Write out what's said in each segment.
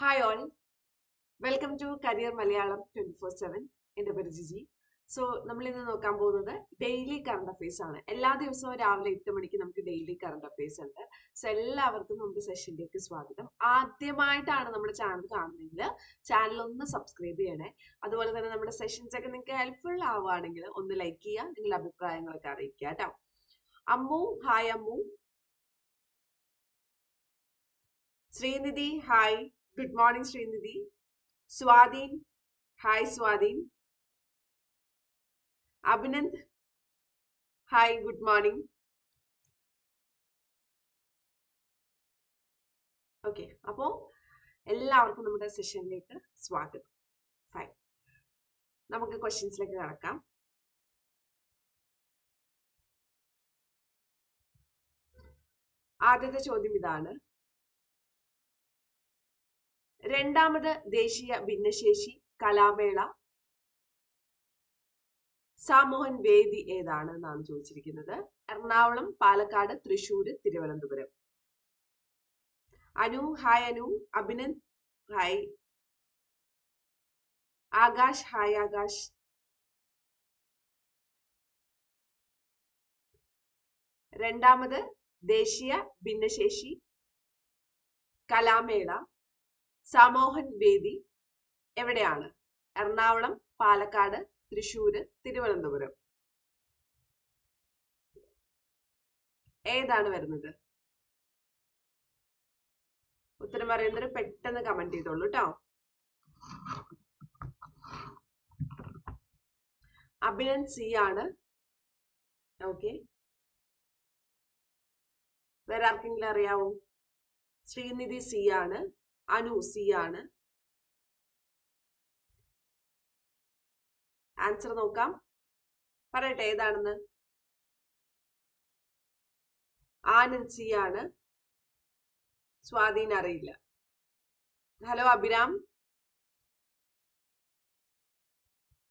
Hi all welcome to career Malayalam twenty four seven എന്റെ പേര് Jiji. So നമ്മൾ ഇന്ന് നോക്കാൻ പോകുന്നത് ഡെയിലി കറണ്ട് അഫയേഴ്സ് ആണ്. എല്ലാ ദിവസവും രാവിലെ എട്ട് മണിക്ക് നമുക്ക് ഡെയിലി കറണ്ട് അഫയേഴ്സ് ഉണ്ട്. സോ എല്ലാവർക്കും നമ്മുടെ സെഷനിലേക്ക് സ്വാഗതം. ആദ്യമായിട്ടാണ് നമ്മുടെ ചാനൽ കാണുന്നതെങ്കിൽ ചാനൽ ഒന്ന് സബ്സ്ക്രൈബ് ചെയ്യണേ. അതുപോലെ തന്നെ നമ്മുടെ സെഷൻസ് ഒക്കെ നിങ്ങൾക്ക് ഹെൽപ്ഫുൾ ആവുകയാണെങ്കിൽ ഒന്ന് ലൈക്ക് ചെയ്യുക നിങ്ങളുടെ അഭിപ്രായങ്ങളൊക്കെ അറിയിക്കുക കേട്ടോ Ammu hi Ammu. Srinidhi hi good morning Srinidhi Swadhin hi Swadhin Abhinand hi good morning okay അപ്പോ എല്ലാവർക്കും നമ്മുടെ സെഷനിലേക്ക് സ്വാഗതം. ഫൈൻ നമുക്ക് ക്വസ്റ്റ്യൻസിലേക്ക് കടക്കാം. ആദ്യത്തെ ചോദ്യം ഇതാണ്. രണ്ടാമത് ദേശീയ ഭിന്നശേഷി കലാമേള. സാമോഹൻ വേദി ഏതാണ് എന്നാണ് ചോദിച്ചിരിക്കുന്നത്. Ernakulam Palakkad Thrissur Thiruvananthapuram. Anu hi Anu. Abhinand hi. Akash hi Akash. രണ്ടാമത് ദേശീയ ഭിന്നശേഷി കലാമേള. സമോഹൻ വേദി എവിടെയാണ്? എറണാകുളം പാലക്കാട് തൃശൂര് തിരുവനന്തപുരം. ഏതാണ് വരുന്നത്? ഉത്തരം പറയുന്നവർ പെട്ടെന്ന് കമന്റ് ചെയ്തോളൂ കേട്ടോ അഭിനൻ സി ആണ്. ഓക്കെ. വേറെ ആർക്കെങ്കിലും അറിയാവോ? ശ്രീനിധി സി ആണ്. അനു സി ആണ്. ആൻസർ നോക്കാം. പറയട്ടെ ഏതാണെന്ന്? ആനന്ദ് സി ആണ്. സ്വാധീനം അറിയില്ല. ഹലോ അഭിരാം.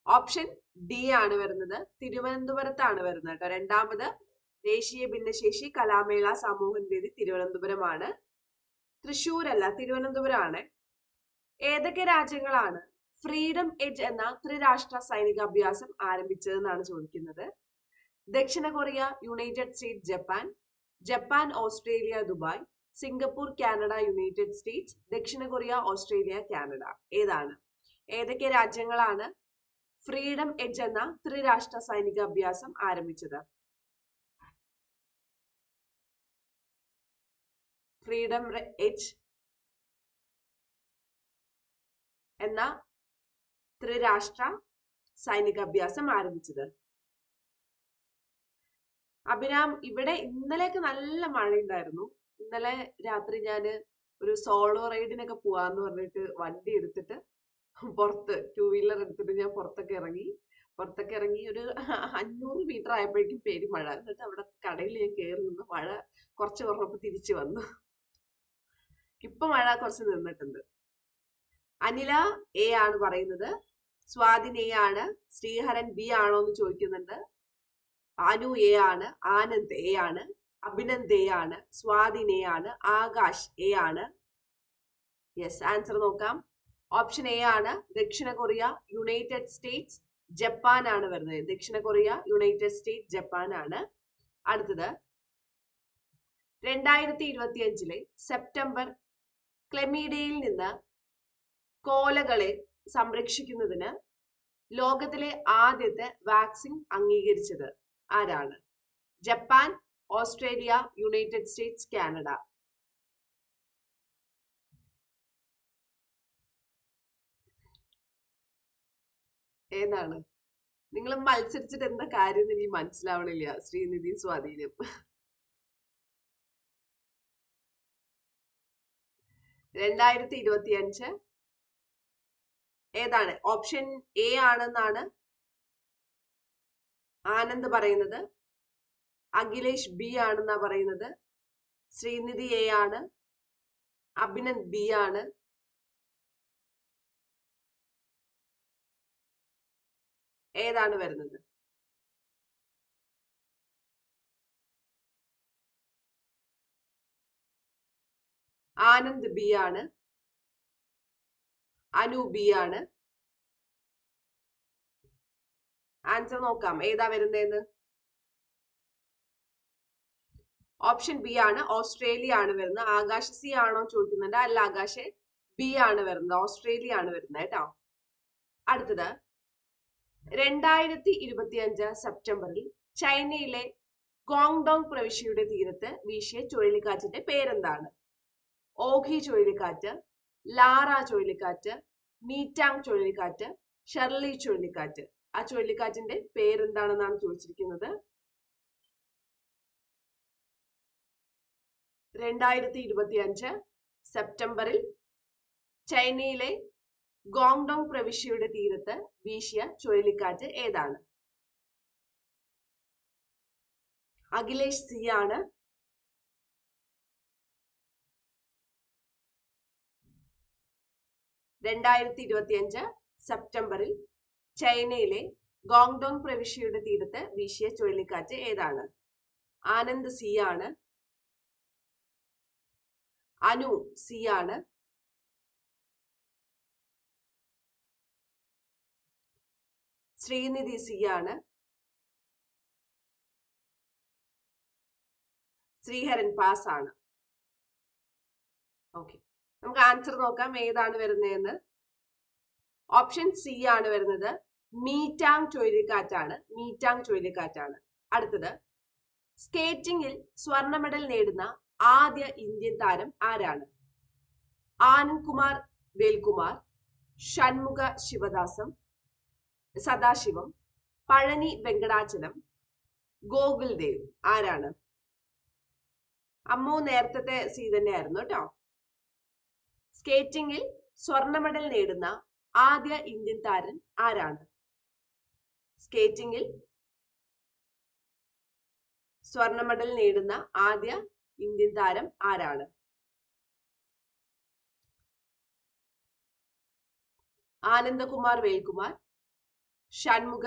ഓപ്ഷൻ ഡി ആണ് വരുന്നത്. തിരുവനന്തപുരത്താണ് വരുന്നത് കേട്ടോ. രണ്ടാമത് ദേശീയ ഭിന്നശേഷി കലാമേള സമൂഹം തീയതി തിരുവനന്തപുരമാണ്. തൃശ്ശൂരല്ല തിരുവനന്തപുരമാണ് ഏതൊക്കെ രാജ്യങ്ങളാണ് ഫ്രീഡം എഡ്ജ് എന്ന ത്രിരാഷ്ട്ര സൈനിക അഭ്യാസം ആരംഭിച്ചതെന്നാണ് ചോദിക്കുന്നത്. ദക്ഷിണ Korea United States Japan Japan Australia Dubai Singapore Canada United States ദക്ഷിണ കൊറിയ ഓസ്ട്രേലിയ കാനഡ. ഏതാണ്? ഏതൊക്കെ രാജ്യങ്ങളാണ് ഫ്രീഡം എഡ്ജ് എന്ന ത്രിരാഷ്ട്ര സൈനിക അഭ്യാസം ആരംഭിച്ചത്? ഫ്രീഡം എച്ച് എന്ന ത്രിരാഷ്ട്ര സൈനിക അഭ്യാസം ആരംഭിച്ചത്. അഭിരാം ഇവിടെ ഇന്നലെയൊക്കെ നല്ല മഴയുണ്ടായിരുന്നു. ഇന്നലെ രാത്രി ഞാൻ ഒരു സോളോ റൈഡിനൊക്കെ പോവാന്ന് പറഞ്ഞിട്ട് വണ്ടി എടുത്തിട്ട് പുറത്ത് ടൂ വീലർ എടുത്തിട്ട് ഞാൻ പുറത്തൊക്കെ ഇറങ്ങി. പുറത്തൊക്കെ ഇറങ്ങി ഒരു അഞ്ഞൂറ് മീറ്റർ ആയപ്പോഴേക്കും പേര് മഴ. എന്നിട്ട് അവിടെ കടയിൽ ഞാൻ കയറി നിന്ന് മഴ കുറച്ച് കുറഞ്ഞപ്പോ തിരിച്ചു വന്നു. ഇപ്പൊ മഴ കുറച്ച് നിന്നിട്ടുണ്ട്. അനില എ ആണ് പറയുന്നത്. സ്വാതിൻ എ ആണ്. ശ്രീഹരൻ ബി ആണോ എന്ന് ചോദിക്കുന്നുണ്ട്. അനു എ ആണ്. ആനന്ദ് എ ആണ്. അഭിനന്ദ് എ ആണ്. സ്വാതിൻ എ ആണ്. ആകാശ് എ ആണ്. യെസ് ആൻസർ നോക്കാം. ഓപ്ഷൻ എ ആണ്. ദക്ഷിണ കൊറിയ യുണൈറ്റഡ് സ്റ്റേറ്റ്സ് ജപ്പാൻ ആണ് വരുന്നത്. ദക്ഷിണ കൊറിയ യുണൈറ്റഡ് സ്റ്റേറ്റ്സ് ജപ്പാൻ ആണ്. അടുത്തത്. രണ്ടായിരത്തി ഇരുപത്തി അഞ്ചിലെ സെപ്റ്റംബർ ക്ലെമീഡയിൽ നിന്ന് കോലകളെ സംരക്ഷിക്കുന്നതിന് ലോകത്തിലെ ആദ്യത്തെ വാക്സിൻ അംഗീകരിച്ചത് ആരാണ്? Japan Australia United States Canada. ഏതാണ്? നിങ്ങൾ മത്സരിച്ചിട്ട് എന്താ കാര്യം എനിക്ക് മനസ്സിലാവണില്ല ശ്രീനിധി സ്വാധീനം. രണ്ടായിരത്തി ഇരുപത്തി അഞ്ച് ഏതാണ്? ഓപ്ഷൻ എ ആണെന്നാണ് ആനന്ദ് പറയുന്നത്. അഖിലേഷ് ബി ആണെന്നാ പറയുന്നത്. ശ്രീനിധി എ ആണ്. അഭിനന്ദ് ബി ആണ്. ഏതാണ് വരുന്നത്? ആനന്ദ് ബി ആണ്. അനു ബി ആണ്. ആൻസർ നോക്കാം. ഏതാ വരുന്നതെന്ന് ഓപ്ഷൻ ബി ആണ്. ഓസ്ട്രേലിയ ആണ് വരുന്നത്. ആകാശ സി ആണോ ചോദിക്കുന്നുണ്ട്. അല്ല ആകാശ് ബി ആണ് വരുന്നത്. ഓസ്ട്രേലിയ ആണ് വരുന്നത് കേട്ടോ. അടുത്തത്. രണ്ടായിരത്തി ഇരുപത്തി അഞ്ച് സെപ്റ്റംബറിൽ ചൈനയിലെ ഗോങ്ഡോങ് പ്രവിശ്യയുടെ തീരത്ത് വീശിയ ചുഴലിക്കാറ്റിന്റെ പേരെന്താണ്? ഓഖി ചുഴലിക്കാറ്റ് ലാറ ചുഴലിക്കാറ്റ് മീറ്റാങ് ചുഴലിക്കാറ്റ് ഷെർലി ചുഴലിക്കാറ്റ്. ആ ചുഴലിക്കാറ്റിന്റെ പേരെന്താണെന്നാണ് ചോദിച്ചിരിക്കുന്നത്? രണ്ടായിരത്തി ഇരുപത്തി അഞ്ച് സെപ്റ്റംബറിൽ ചൈനയിലെ ഗോങ്ഡോങ് പ്രവിശ്യയുടെ തീരത്ത് വീശിയ ചുഴലിക്കാറ്റ് ഏതാണ്? അഖിലേഷ് സി ആണ് രണ്ടായിരത്തി ഇരുപത്തിയഞ്ച് സെപ്റ്റംബറിൽ ചൈനയിലെ ഗോങ്ഡോങ് പ്രവിശ്യയുടെ തീരത്ത് വീശിയ ചുഴലിക്കാറ്റ് ഏതാണ്? ആനന്ദ് സി ആണ്. അനു സി ആണ്. ശ്രീനിധി സി ആണ്. ശ്രീഹരൻ പാസ് ആണ്. ഓക്കെ. നമുക്ക് ആൻസർ നോക്കാം ഏതാണ് വരുന്നതെന്ന്. ഓപ്ഷൻ സി ആണ് വരുന്നത്. മീറ്റാങ് ചുഴലിക്കാറ്റാണ്. മീറ്റാങ് ചുഴലിക്കാറ്റാണ്. അടുത്തത്. സ്കേറ്റിംഗിൽ സ്വർണ മെഡൽ നേടുന്ന ആദ്യ ഇന്ത്യൻ താരം ആരാണ്? ആനന്ദ് കുമാർ വേൽകുമാർ ഷൺമുഖ ശിവദാസം സദാശിവം പഴനി വെങ്കടാചലം ഗോകുൽ ദേവ് ആരാണ്? അമ്മു നേരത്തെ സി തന്നെയായിരുന്നു കേട്ടോ. സ്കേറ്റിംഗിൽ സ്വർണ മെഡൽ നേടുന്ന ആദ്യ ഇന്ത്യൻ താരം ആരാണ്? സ്കേറ്റിംഗിൽ സ്വർണ മെഡൽ നേടുന്ന ആദ്യ ഇന്ത്യൻ താരം ആരാണ്? ആനന്ദകുമാർ വേൽകുമാർ ഷൺമുഖ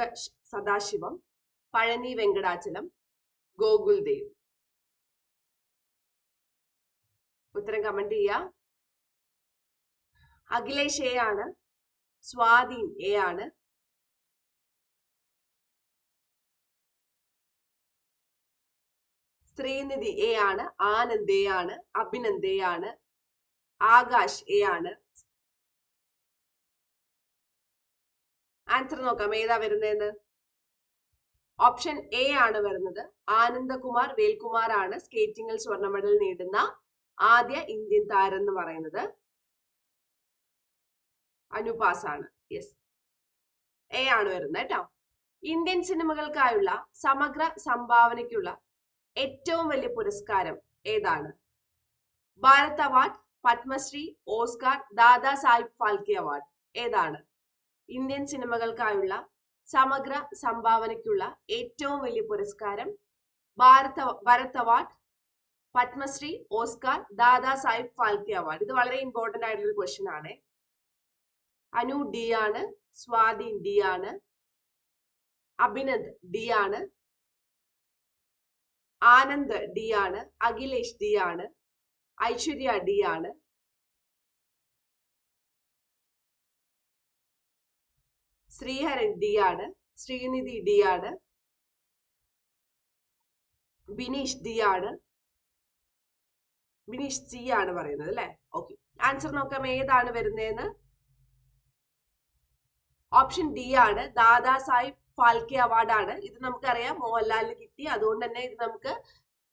സദാശിവം പഴനി വെങ്കടാചലം ഗോകുൽ ദേവ് ഉത്തരം കമന്റ് ചെയ്യുക അഖിലേഷ് എ ആണ് സ്വാധീൻ എ ആണ് ശ്രീനിധി എ ആണ് ആനന്ദ് എ ആണ് അഭിനന്ദ് എ ആണ് ആകാശ് എ ആണ് ആൻസർ നോക്കാം ഏതാ വരുന്നതെന്ന്? ഓപ്ഷൻ എ ആണ് വരുന്നത്. ആനന്ദകുമാർ വേൽകുമാർ ആണ് സ്കേറ്റിംഗിൽ സ്വർണ മെഡൽ നേടുന്ന ആദ്യ ഇന്ത്യൻ താരം എന്ന് പറയുന്നത്. അനുപാസ് ആണ് യെസ് എ ആണ് വരുന്നത് കേട്ടോ. ഇന്ത്യൻ സിനിമകൾക്കായുള്ള സമഗ്ര സംഭാവനയ്ക്കുള്ള ഏറ്റവും വലിയ പുരസ്കാരം ഏതാണ്? Bharat award Padmashri Oscar Dada Saheb Phalke award ഏതാണ്? ഇന്ത്യൻ സിനിമകൾക്കായുള്ള സമഗ്ര സംഭാവനയ്ക്കുള്ള ഏറ്റവും വലിയ പുരസ്കാരം Bharat Bharat award Padmashri Oscar Dada Saheb Phalke award ഇത് വളരെ ഇമ്പോർട്ടന്റ് ആയിട്ടുള്ള ഒരു ക്വസ്റ്റ്യൻ ആണ്. അനു ഡി ആണ് സ്വാതി ഡി ആണ് അഭിനന്ദ് ഡി ആണ് ആനന്ദ് ഡി ആണ് അഖിലേഷ് ഡി ആണ് ഐശ്വര്യ ഡി ആണ്. ശ്രീഹരൻ ഡി ആണ് ശ്രീനിധി ഡി ആണ് ബിനീഷ് ഡി ആണ് ബിനീഷ് സി ആണ് പറയുന്നത് അല്ലെ? ഓക്കെ ആൻസർ നോക്കാം ഏതാണ് വരുന്നതെന്ന് ഓപ്ഷൻ ഡി ആണ്. ദാദാ സാഹിബ് ഫാൽക്കെ അവാർഡാണ് ഇത് നമുക്കറിയാം. മോഹൻലാലിന് കിട്ടി. അതുകൊണ്ട് തന്നെ ഇത് നമുക്ക്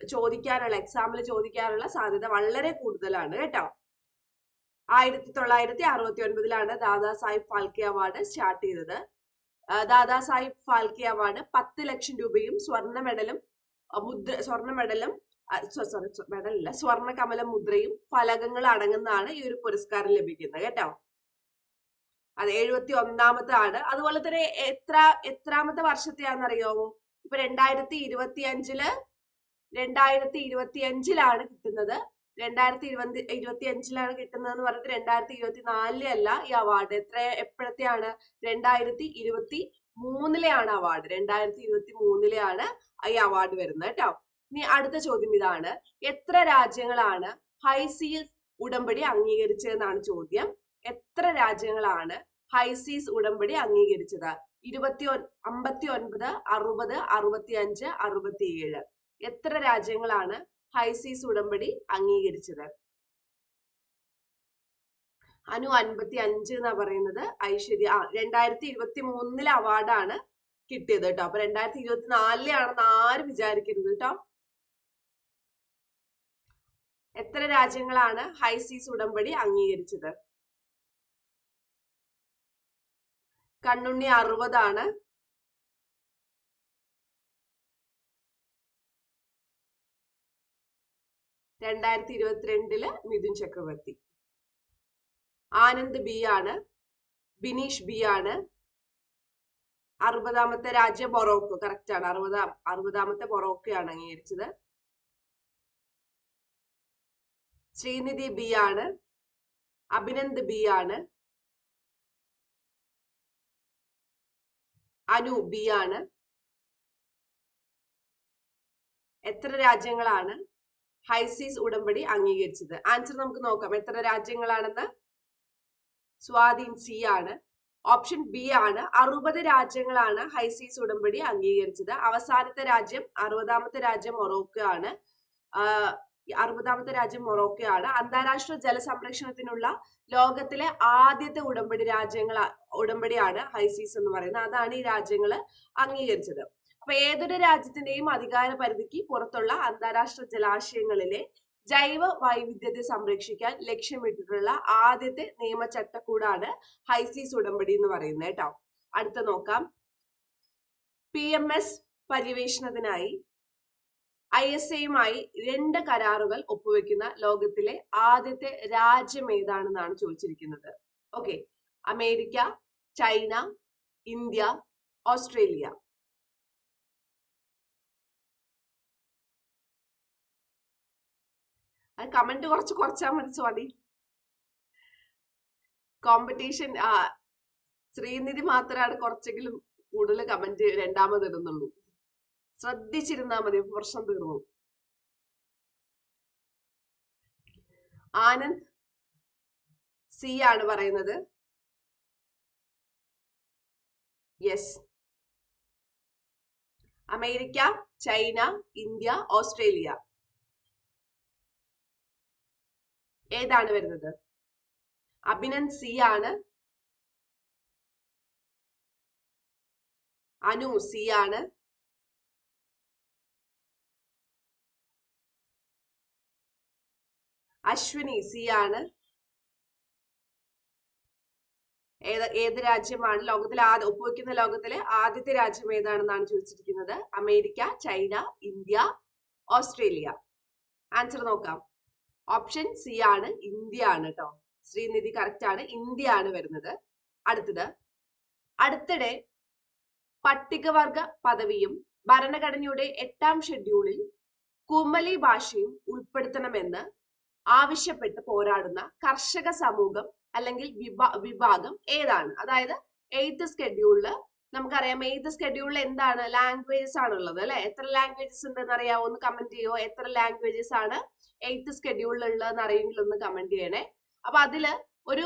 ചോദിക്കാനുള്ള എക്സാമിൽ ചോദിക്കാനുള്ള സാധ്യത വളരെ കൂടുതലാണ്. കേട്ടോ? ആയിരത്തി തൊള്ളായിരത്തി അറുപത്തി ഒൻപതിലാണ് ദാദാ സാഹിബ് ഫാൽക്കെ അവാർഡ് സ്റ്റാർട്ട് ചെയ്തത്. ദാദാ സാഹിബ് ഫാൽക്കെ അവാർഡ് പത്ത് ലക്ഷം രൂപയും സ്വർണ മെഡലും മുദ്ര സ്വർണ മെഡലും സോറി മെഡലല്ല സ്വർണ കമല മുദ്രയും ഫലകങ്ങൾ അടങ്ങുന്നതാണ് ഈ ഒരു പുരസ്കാരം ലഭിക്കുന്നത്. കേട്ടോ? അത് എഴുപത്തി ഒന്നാമത്തെ ആണ് അതുപോലെ തന്നെ എത്ര എത്രാമത്തെ വർഷത്തെയാണെന്നറിയാമോ ഇപ്പൊ രണ്ടായിരത്തി ഇരുപത്തി അഞ്ചിൽ രണ്ടായിരത്തി ഇരുപത്തി അഞ്ചിലാണ് കിട്ടുന്നത്. രണ്ടായിരത്തി ഇരുപത്തി ഇരുപത്തി അഞ്ചിലാണ് കിട്ടുന്നതെന്ന് പറഞ്ഞിട്ട് രണ്ടായിരത്തി ഇരുപത്തി നാലിലല്ല ഈ അവാർഡ്. എത്ര എപ്പോഴത്തെയാണ്? രണ്ടായിരത്തി ഇരുപത്തി മൂന്നിലെയാണ് അവാർഡ്. രണ്ടായിരത്തി ഇരുപത്തി മൂന്നിലെയാണ് ഈ അവാർഡ് വരുന്നത് കേട്ടോ. ഇനി അടുത്ത ചോദ്യം ഇതാണ്. എത്ര രാജ്യങ്ങളാണ് ഹൈസീൽ ഉടമ്പടി അംഗീകരിച്ചതെന്നാണ് ചോദ്യം. എത്ര രാജ്യങ്ങളാണ് ഹൈസീസ് ഉടമ്പടി അംഗീകരിച്ചത്? ഇരുപത്തി അമ്പത്തി ഒൻപത് അറുപത് അറുപത്തി അഞ്ച് അറുപത്തിയേഴ്. എത്ര രാജ്യങ്ങളാണ് ഹൈസീസ് ഉടമ്പടി അംഗീകരിച്ചത്? അനു അൻപത്തി അഞ്ച് എന്നാ പറയുന്നത്. ഐശ്വര്യ ആ രണ്ടായിരത്തി ഇരുപത്തി മൂന്നിലെ അവാർഡാണ് കിട്ടിയത് കേട്ടോ. അപ്പൊ രണ്ടായിരത്തി ഇരുപത്തി നാലിലാണെന്ന് ആരും വിചാരിക്കരുത് കേട്ടോ. എത്ര രാജ്യങ്ങളാണ് ഹൈസീസ് ഉടമ്പടി അംഗീകരിച്ചത്? കണ്ണുണ്ണി അറുപതാണ്. രണ്ടായിരത്തി ഇരുപത്തിരണ്ടിൽ മിഥുൻ ചക്രവർത്തി. ആനന്ദ് ബി ആണ് ബിനീഷ് ബി ആണ് അറുപതാമത്തെ രാജ്യ മൊറോക്കോ കറക്റ്റ് ആണ്. അറുപതാം അറുപതാമത്തെ ബൊറോക്കയാണ് അംഗീകരിച്ചത്. ശ്രീനിധി ബി ആണ് അഭിനന്ദ് ബി ആണ് അനു ബി ആണ്. എത്ര രാജ്യങ്ങളാണ് ഹൈസീസ് ഉടമ്പടി അംഗീകരിച്ചത്? ആൻസർ നമുക്ക് നോക്കാം. എത്ര രാജ്യങ്ങളാണെന്ന്? സ്വാധീൻ സി ആണ്. ഓപ്ഷൻ ബി ആണ്. അറുപത് രാജ്യങ്ങളാണ് ഹൈസീസ് ഉടമ്പടി അംഗീകരിച്ചത്. അവസാനത്തെ രാജ്യം അറുപതാമത്തെ രാജ്യം മൊറോക്കോ ആണ്. അറുപതാമത്തെ രാജ്യം മൊറോക്കോ ആണ് അന്താരാഷ്ട്ര ജലസംരക്ഷണത്തിനുള്ള ലോകത്തിലെ ആദ്യത്തെ ഉടമ്പടി രാജ്യങ്ങൾ ഉടമ്പടിയാണ് ഹൈസീസ് എന്ന് പറയുന്നത്. അതാണ് ഈ രാജ്യങ്ങൾ അംഗീകരിച്ചത്. അപ്പൊ ഏതൊരു രാജ്യത്തിന്റെയും അധികാര പരിധിക്ക് പുറത്തുള്ള അന്താരാഷ്ട്ര ജലാശയങ്ങളിലെ ജൈവ വൈവിധ്യത്തെ സംരക്ഷിക്കാൻ ലക്ഷ്യമിട്ടിട്ടുള്ള ആദ്യത്തെ നിയമചട്ടക്കൂടാണ് ഹൈസീസ് ഉടമ്പടി എന്ന് പറയുന്നത് കേട്ടോ. അടുത്ത നോക്കാം. പി എം എസ് പര്യവേഷണത്തിനായി ഐ എസ് എയുമായി രണ്ട് കരാറുകൾ ഒപ്പുവെക്കുന്ന ലോകത്തിലെ ആദ്യത്തെ രാജ്യം ഏതാണെന്നാണ് ചോദിച്ചിരിക്കുന്നത്. Okay America China India Australia. അത് കമന്റ് കുറച്ച് കുറച്ചാൽ മതി സ്വാതി. കോമ്പറ്റീഷൻ ശ്രീനിധി മാത്രമാണ് കുറച്ചെങ്കിലും കൂടുതൽ കമന്റ് രണ്ടാമത് ഇടുന്നുള്ളൂ. ശ്രദ്ധിച്ചിരുന്നാ മതി പ്രശ്നം തീർന്നു. ആനന്ദ് സി ആണ് പറയുന്നത്. Yes America China India Australia. ഏതാണ് വരുന്നത്? അഭിനന്ദ് സി ആണ്. അനു സി ആണ്. അശ്വിനി സി ആണ്. ഏത് ഏത് രാജ്യമാണ് ലോകത്തിലെ ആദ്യ ഒപ്പുവെക്കുന്ന ലോകത്തിലെ ആദ്യത്തെ രാജ്യം ഏതാണെന്നാണ് ചോദിച്ചിരിക്കുന്നത്? America China India Australia. Answer നോക്കാം. ഓപ്ഷൻ സി ആണ് ഇന്ത്യ ആണ് കേട്ടോ ശ്രീനിധി കറക്റ്റ് ആണ് ഇന്ത്യ ആണ് വരുന്നത്. അടുത്തത്. അടുത്തിടെ പട്ടികവർഗ പദവിയും ഭരണഘടനയുടെ എട്ടാം ഷെഡ്യൂളിൽ കുമലി ഭാഷയും ഉൾപ്പെടുത്തണമെന്ന് ആവശ്യപ്പെട്ട് പോരാടുന്ന കർഷക സമൂഹം അല്ലെങ്കിൽ വിഭാ വിഭാഗം ഏതാണ്? അതായത് എയ്ത്ത് സ്കെഡ്യൂളിൽ നമുക്കറിയാം എയ്ത്ത് സ്കെഡ്യൂളിൽ എന്താണ് ലാംഗ്വേജസ് ആണുള്ളത് അല്ലെ? എത്ര ലാംഗ്വേജസ് ഉണ്ടെന്ന് അറിയാവോ? ഒന്ന് കമന്റ് ചെയ്യോ? എത്ര ലാംഗ്വേജസ് ആണ് എയ്ത്ത് സ്കെഡ്യൂളിൽ ഉള്ളതെന്ന് അറിയെങ്കിൽ ഒന്ന് കമന്റ് ചെയ്യണേ. അപ്പൊ അതിൽ ഒരു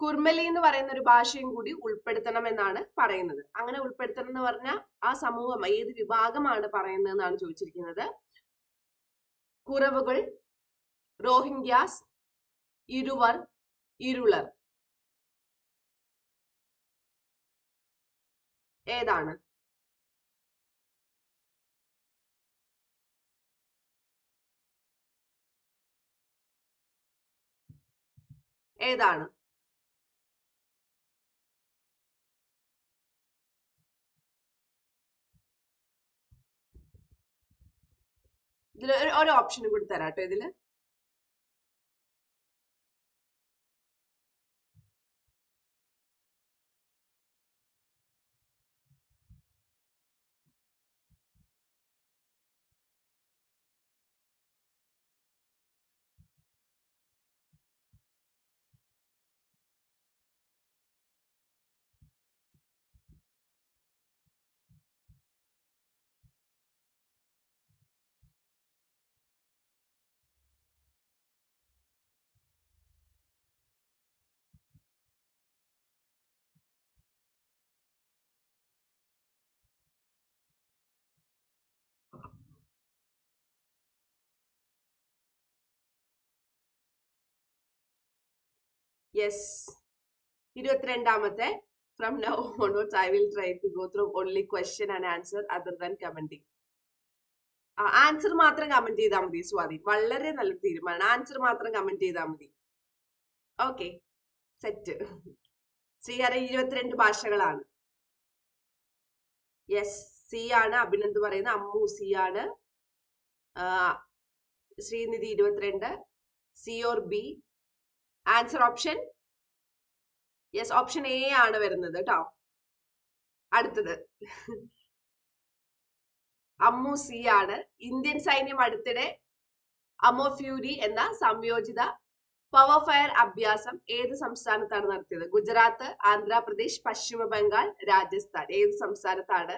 കുർമലി എന്ന് പറയുന്ന ഒരു ഭാഷയും കൂടി ഉൾപ്പെടുത്തണം എന്നാണ് പറയുന്നത്. അങ്ങനെ ഉൾപ്പെടുത്തണം എന്ന് പറഞ്ഞാൽ ആ സമൂഹം ഏത് വിഭാഗമാണ് പറയുന്നതെന്നാണ് ചോദിച്ചിരിക്കുന്നത്. കുറവുകൾ റോഹിംഗ്യാസ് ഇരുവർ ഇരുളർ. ഏതാണ്? ഏതാണ്? ഇതിൽ ഒരു ഓപ്ഷനും കൂടി തരാം കേട്ടോ ഇതിൽ. യെസ് ഇരുപത്തിരണ്ടാമത്തെ. From now onwards I will try to go through only question and answer other than commenting answer മാത്രം കമന്റ് ചെയ്താൽ മതി സ്വാതി. വളരെ നല്ല തീരുമാനം ആൻസർ മാത്രം കമന്റ് ചെയ്താൽ മതി. ഓക്കെ സെറ്റ് ശ്രീഹര ഇരുപത്തിരണ്ട് ഭാഷകളാണ്. യെസ് സി ആണ്. അഭിനന്ദ് പറയുന്നത് അമ്മു സി ആണ്. ശ്രീനിധി ഇരുപത്തിരണ്ട്. C or B answer option yes option A ആണ് വരുന്നത് കേട്ടോ അടുത്തത്. അമ്മു സി ആണ്. ഇന്ത്യൻ സൈന്യം അടുത്തിടെ അമോഫ്യൂരി എന്ന സംയോജിത പവർ ഫയർ അഭ്യാസം ഏത് സംസ്ഥാനത്താണ് നടത്തിയത്? ഗുജറാത്ത് ആന്ധ്രാപ്രദേശ് പശ്ചിമ ബംഗാൾ രാജസ്ഥാൻ ഏത് സംസ്ഥാനത്താണ്?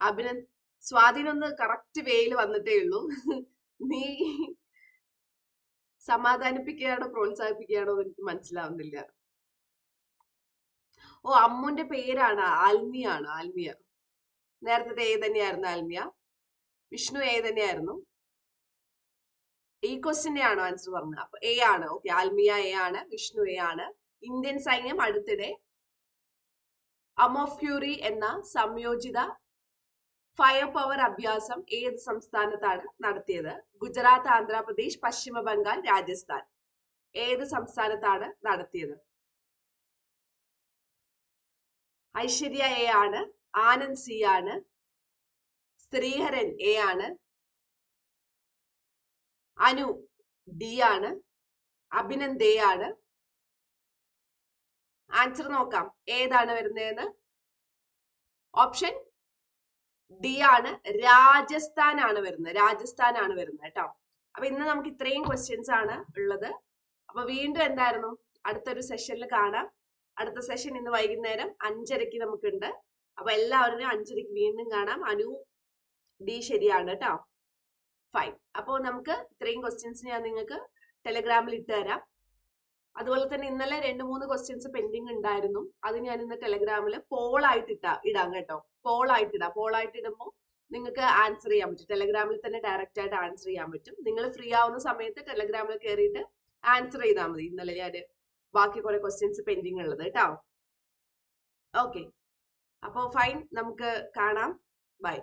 അഭിനന്ദ് സ്വാധീനം ഒന്ന് കറക്റ്റ് വേയിൽ വന്നിട്ടേ ഉള്ളൂ. നീ സമാധാനിപ്പിക്കുകയാണോ പ്രോത്സാഹിപ്പിക്കുകയാണോ എന്ന് എനിക്ക് മനസ്സിലാവുന്നില്ല. ഓ അമ്മുന്റെ പേരാണ് ആൽമിയാണ് ആൽമിയ. നേരത്തെ ഏ തന്നെയായിരുന്നു ആൽമിയ. വിഷ്ണു ഏ തന്നെയായിരുന്നു. ഈ ക്വസ്റ്റിന്റെ ആണോ ആൻസർ പറഞ്ഞത്? അപ്പൊ എ ആണ് ഓക്കെ ആൽമിയ എ ആണ് വിഷ്ണു എ ആണ്. ഇന്ത്യൻ സൈന്യം അടുത്തിടെ അമോഫ്യൂറി എന്ന സംയോജിത ഫയർ പവർ അഭ്യാസം ഏത് സംസ്ഥാനത്താണ് നടത്തിയത്? ഗുജറാത്ത് ആന്ധ്രാപ്രദേശ് പശ്ചിമ ബംഗാൾ രാജസ്ഥാൻ. ഏത് സംസ്ഥാനത്താണ് നടത്തിയത്? ഐശ്വര്യ എ ആണ് ആനന്ദ് സി ആണ് ശ്രീഹരൻ എ ആണ് അനു ഡി ആണ് അഭിനന്ദ് എ ആണ്. ആൻസർ നോക്കാം. ഏതാണ് വരുന്നതെന്ന്? ഓപ്ഷൻ ഡി ആണ് രാജസ്ഥാൻ ആണ് വരുന്നത്. രാജസ്ഥാൻ ആണ് വരുന്നത് കേട്ടോ. അപ്പൊ ഇന്ന് നമുക്ക് ഇത്രയും ക്വസ്റ്റ്യൻസ് ആണ് ഉള്ളത്. അപ്പൊ വീണ്ടും എന്തായിരുന്നു? അടുത്തൊരു സെഷനിൽ കാണാം. അടുത്ത സെഷൻ ഇന്ന് വൈകുന്നേരം അഞ്ചരയ്ക്ക് നമുക്കുണ്ട്. അപ്പൊ എല്ലാവരും അഞ്ചരയ്ക്ക് വീണ്ടും കാണാം. അനു ഡി ശരിയാണ് കേട്ടോ. ഫൈൻ അപ്പോൾ നമുക്ക് ഇത്രയും ക്വസ്റ്റ്യൻസ് ഞാൻ നിങ്ങൾക്ക് ടെലഗ്രാമിൽ ഇട്ട് തരാം. അതുപോലെ തന്നെ ഇന്നലെ രണ്ട് മൂന്ന് ക്വസ്റ്റ്യൻസ് പെൻഡിങ് ഉണ്ടായിരുന്നു. അത് ഞാൻ ഇന്ന് ടെലഗ്രാമിൽ പോളായിട്ട് ഇട്ടാ ഇടാം കേട്ടോ. പോളായിട്ട് ഇടാം പോളായിട്ട് ഇടുമ്പോൾ നിങ്ങൾക്ക് ആൻസർ ചെയ്യാൻ പറ്റും. ടെലഗ്രാമിൽ തന്നെ ഡയറക്റ്റ് ആയിട്ട് ആൻസർ ചെയ്യാൻ പറ്റും. നിങ്ങൾ ഫ്രീ ആവുന്ന സമയത്ത് ടെലഗ്രാമിൽ കയറിയിട്ട് ആൻസർ ചെയ്താൽ മതി. ഇന്നലെ ഞാൻ ബാക്കി കുറെ ക്വസ്റ്റ്യൻസ് പെൻഡിങ് ഉള്ളത് കേട്ടോ. ഓക്കെ അപ്പോൾ ഫൈൻ നമുക്ക് കാണാം. ബൈ